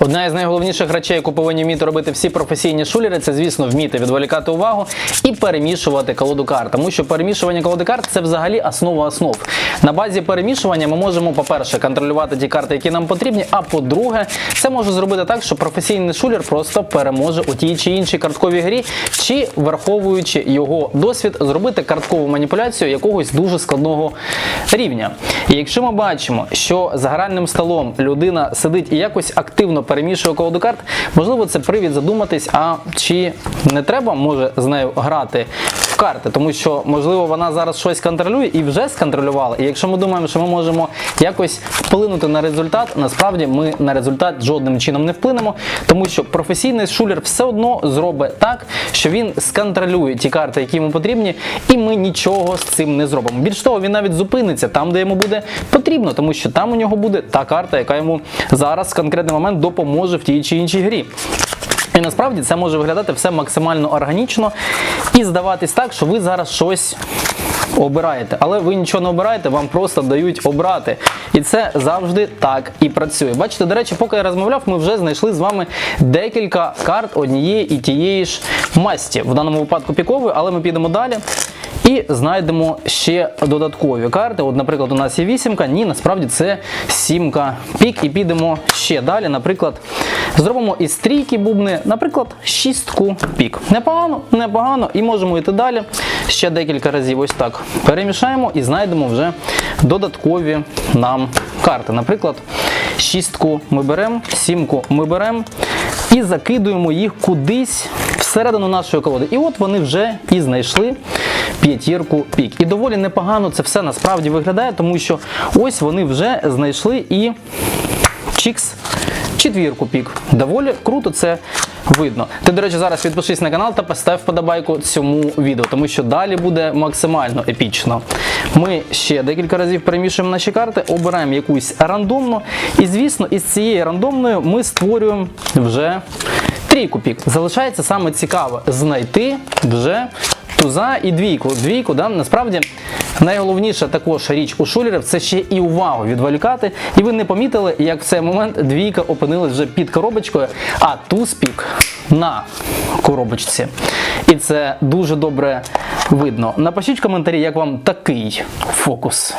Одна із найголовніших речей, яку повинні вміти робити всі професійні шулери, це, звісно, вміти відволікати увагу і перемішувати колоду карт. Тому що перемішування колоди карт це взагалі основа основ. На базі перемішування ми можемо, по-перше, контролювати ті карти, які нам потрібні. А по-друге, це може зробити так, що професійний шулер просто переможе у тій чи іншій картковій грі, чи враховуючи його досвід, зробити карткову маніпуляцію якогось дуже складного рівня. І якщо ми бачимо, що за гральним столом людина сидить і якось активно перемішує колоду карт, можливо, це привід задуматись, а чи не треба може з нею грати в карти, тому що можливо вона зараз щось контролює і вже сконтролювала. І якщо ми думаємо, що ми можемо якось вплинути на результат, насправді ми на результат жодним чином не вплинемо, тому що професійний шулер все одно зробить так, що він сконтролює ті карти, які йому потрібні, і ми нічого з цим не зробимо. Більш того, він навіть зупиниться там, де йому буде потрібно, тому що там у нього буде та карта, яка йому зараз в конкретний момент допоможе в тій чи іншій грі. Насправді це може виглядати все максимально органічно і здаватись так, що ви зараз щось обираєте. Але ви нічого не обираєте, вам просто дають обрати. І це завжди так і працює. Бачите, до речі, поки я розмовляв, ми вже знайшли з вами декілька карт однієї і тієї ж масті. В даному випадку пікової, але ми підемо далі. І знайдемо ще додаткові карти. От, наприклад, у нас є вісімка. Ні, насправді це сімка пік. І підемо ще далі. Наприклад, зробимо із трійки бубни, наприклад, шістку пік. Непогано, непогано. І можемо йти далі. Ще декілька разів ось так перемішаємо і знайдемо вже додаткові нам карти. Наприклад, шістку ми беремо, сімку ми беремо і закидуємо їх кудись всередину нашої колоди. І от вони вже і знайшли п'ятірку пік. І доволі непогано це все насправді виглядає, тому що ось вони вже знайшли і чікс. Четвірку пік. Доволі круто це видно. Ти, до речі, зараз підпишись на канал та постав вподобайку цьому відео, тому що далі буде максимально епічно. Ми ще декілька разів перемішуємо наші карти, обираємо якусь рандомну. І, звісно, із цієї рандомної ми створюємо вже трійку пік. Залишається саме цікаве знайти вже туза і двійку. Двійку, да, насправді найголовніша також річ у шулерів це ще і увагу відволікати. І ви не помітили, як в цей момент двійка опинилась вже під коробочкою, а туз пік на коробочці. І це дуже добре видно. Напишіть в коментарі, як вам такий фокус.